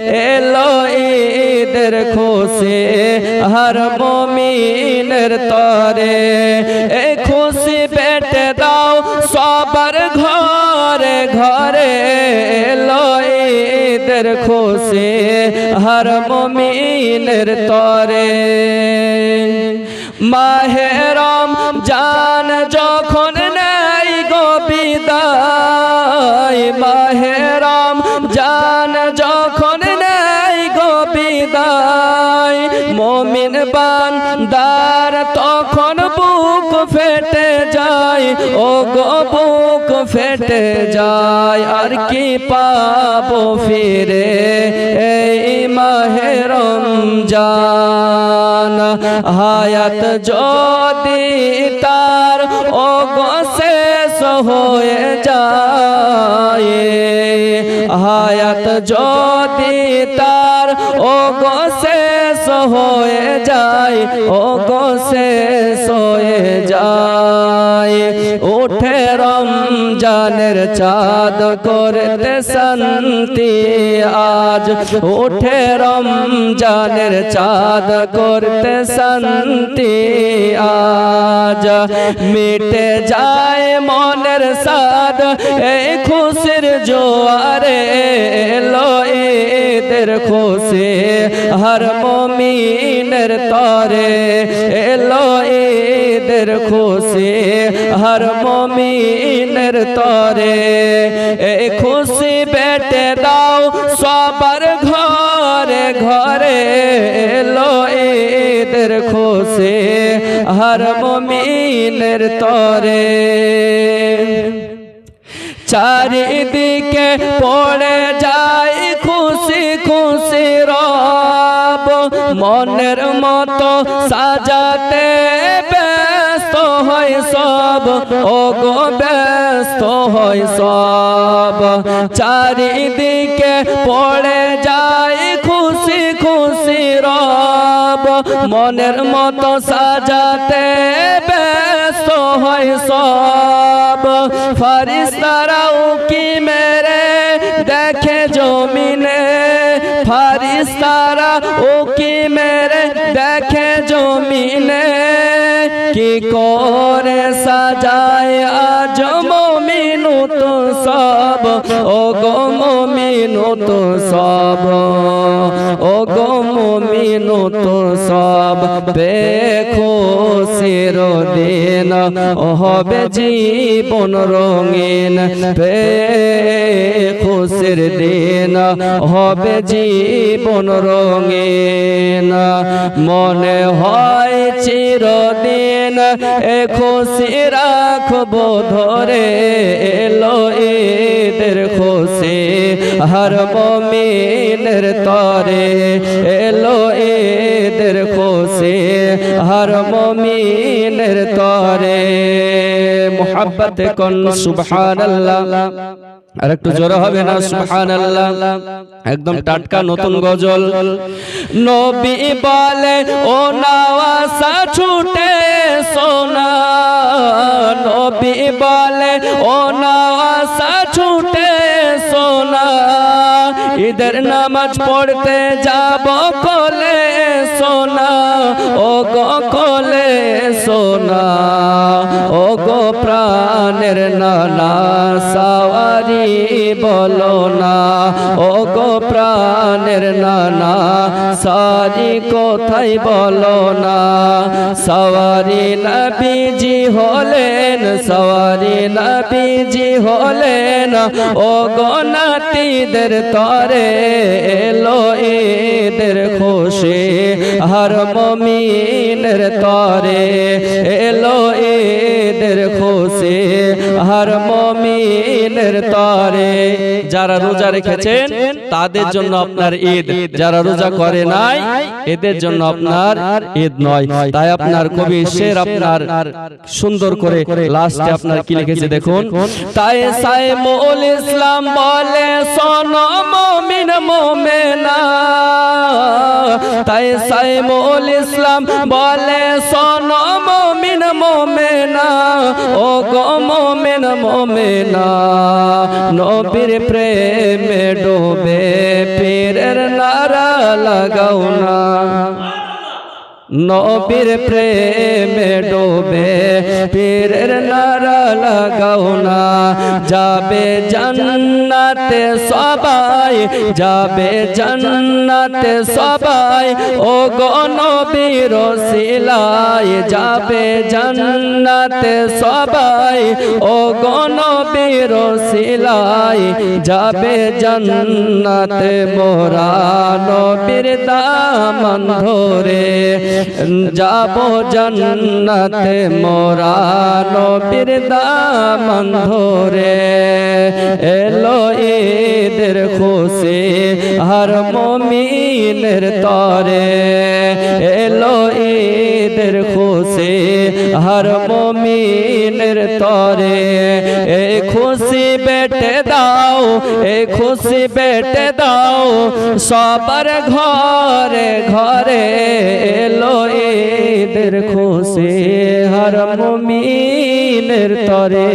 এলো ঈদের খুশি, হর মমিনের তরে। এ খুশি বেটে দাও সবার ঘরে ঘরে। এলো ঈদের খুশি, হর মমিনের তরে। মাহেরম জান বান্দার তখন বুক ফেটে যায়। ও গো বুক ফেটে যায়। আর কি পাবো ফিরে এই মাহেরম জান হায়াত যদি তার ও গো শেষ হয়ে যায়। হায়াত যদি তার ও শেষ হয়ে যায় ও শেষ হয়ে যায়। উঠে রমজানের চাঁদ করতে শান্তি আজ। উঠে রমজানের চাঁদ করতে শান্তি আজ। মিটে যায় মনের সাদ এই খুশির জোয়ারে এলো ঈদের খুশি। হর মমিনের তরে এলো ঈদের খুশি। হর মমিনের তরে এই খুশি বেটে দাও সবার ঘরে ঘরে। এলো খুশি। হর মমিনের তরে। চারিদিকে পড়ে যায় খুশি খুশি রব। মনের মতো সাজাতে ব্যস্ত হয় সব। ও গো ব্যস্ত হয় সব। চারিদিকে পড়ে যায় খুশি খুশি রব। মনের মতো সাজাতে ব্যস্ত হয় সব। ফারিস্তারাও কি মেরে দেখে জমিনে? ফারিস্তারা ও কি মেরে দেখে জমিনে? কি করে সাজায় আজ তো সব ও গো তো সব ও গো মমিনু তো সব দেখো সির দিন হবে জীবন রঙিন খুশির দিন হবে জীবন রঙিন, মনে হয় চিরদিন। এ খুশি রাখব ধরে এলো ঈদের খুশি। হর মমিনের তরে এলো হর মমিনের তরে। মোহাব্বত কন? সুবহানাল্লাহ। আর একটু জোরে হবে না? সুবহানাল্লাহ। একদম টাটকা নতুন গজল। নবী বলে ও নাওয়াসা ছুটে সোনা। নবী বলে ও নাওয়াসা ছুটে সোনা। ঈদের নামাজ পড়তে যাব কোলে। সোনা ও গো কোলে সোনা ও গো প্রাণের নানা সাওয়ারি বলো না ও গো প্রাণের নানা সারি কোথায় বলো না, সওয়ারি নবীজি হলেন, সওয়ারি নবীজি হলেন ও গো নাতিদের তরে মমিনের তরে। এলো এদের খো মমিনের তরে যারা রোজা রেখেছেন তাদের জন্য আপনার ঈদ। যারা রোজা করে নাই এদের জন্য আপনার ঈদ নয়। তাই আপনার কবি শের আপনার সুন্দর করে লাস্টে আপনার কি লিখেছে দেখুন? তাই সাইমুল ইসলাম বলে শোন মমিন মোমেনা তাই সাইমুল ইসলাম বলে মোমেনা ও গো মোমেন মোমেনা নবীর প্রেমে ডোবে পীরের নারা লাগাও না। নবীর প্রেমে ডোবে, পীরের নারা লাগাও না। যাবে জান্নাতে সবাই, যাবে জান্নাতে সবাই ও গণবীর শিলাই যাবে জান্নাতে সবাই ও গণবীর শিলাই যাবে জান্নাতে মোরা নবীর দামন ধরে। যাব জান্নাতে মোরা নবীর দামন ধরে। এলো ঈদের খুশি হর মমিনের তরে। এলো ঈদের খুশি হর মমিনের তরে। দাও এ খুশি বেটে দাও সবার ঘরে ঘরে এলো ঈদের খুশি হর মমিনের তরে।